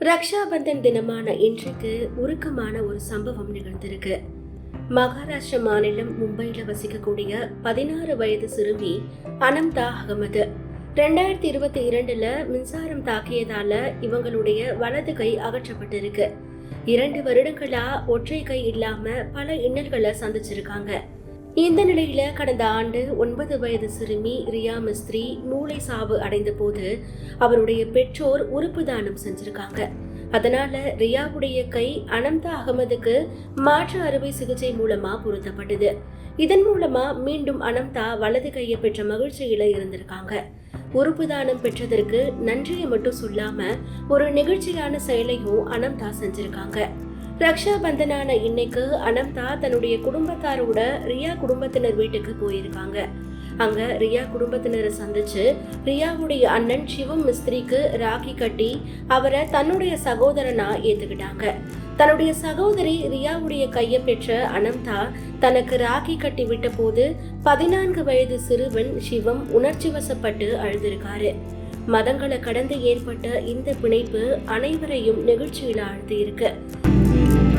ரக்ஷாபந்தன் தினமான இன்றைக்கு உருக்கமான ஒரு சம்பவம் நிகழ்ந்திருக்கு. மகாராஷ்டிர மாநிலம் மும்பையில வசிக்கக்கூடிய பதினாறு வயது சிறுமி அனம்தா அகமது. ரெண்டாயிரத்தி இருபத்தி இரண்டுல மின்சாரம் தாக்கியதால இவங்களுடைய வலது கை அகற்றப்பட்டிருக்கு. இரண்டு வருடங்களா ஒற்றை கை இல்லாம பல இன்னல்களை சந்திச்சிருக்காங்க. இந்த நிலையில கடந்த ஆண்டு ஒன்பது வயது சிறுமி ரியா மிஸ்திரி மூளை சாவு அடைந்த போது அவருடைய பெற்றோர் உறுப்பு தானம் செஞ்சிருக்காங்க. அதனால ரியாவுடைய கை அனந்தா அகமதுக்கு மாற்று அறுவை சிகிச்சை மூலமா பொருத்தப்பட்டது. இதன் மூலமா மீண்டும் அனந்தா வலது கையை பெற்ற மகிழ்ச்சியில இருந்திருக்காங்க. உறுப்பு தானம் பெற்றதற்கு நன்றியை மட்டும் சொல்லாம ஒரு நிகழ்ச்சியான செயலையும் அனந்தா செஞ்சிருக்காங்க. ரக்ஷா பந்தனான இன்னைக்கு அனந்தா தன்னுடைய குடும்பத்தாரோட ரியா குடும்பத்தினர் வீட்டுக்கு போயிருக்காங்க. அங்க ரியா குடும்பத்தினரை சந்திச்சு ரியாவுடைய அண்ணன் சிவம் மிஸ்திரிக்கு ராக்கி கட்டி அவரை தன்னுடைய சகோதரனா ஏத்துக்கிட்டாங்க. தன்னுடைய சகோதரி ரியாவுடைய கையை பெற்ற அனந்தா தனக்கு ராக்கி கட்டி விட்ட போது பதினான்கு வயது சிறுவன் சிவம் உணர்ச்சி வசப்பட்டு அழுதிருக்காரு. மதங்களை கடந்து ஏற்பட்ட இந்த பிணைப்பு அனைவரையும் நெகிழ்ச்சியில ஆழ்த்தியிருக்கு. இருக்கு Amen.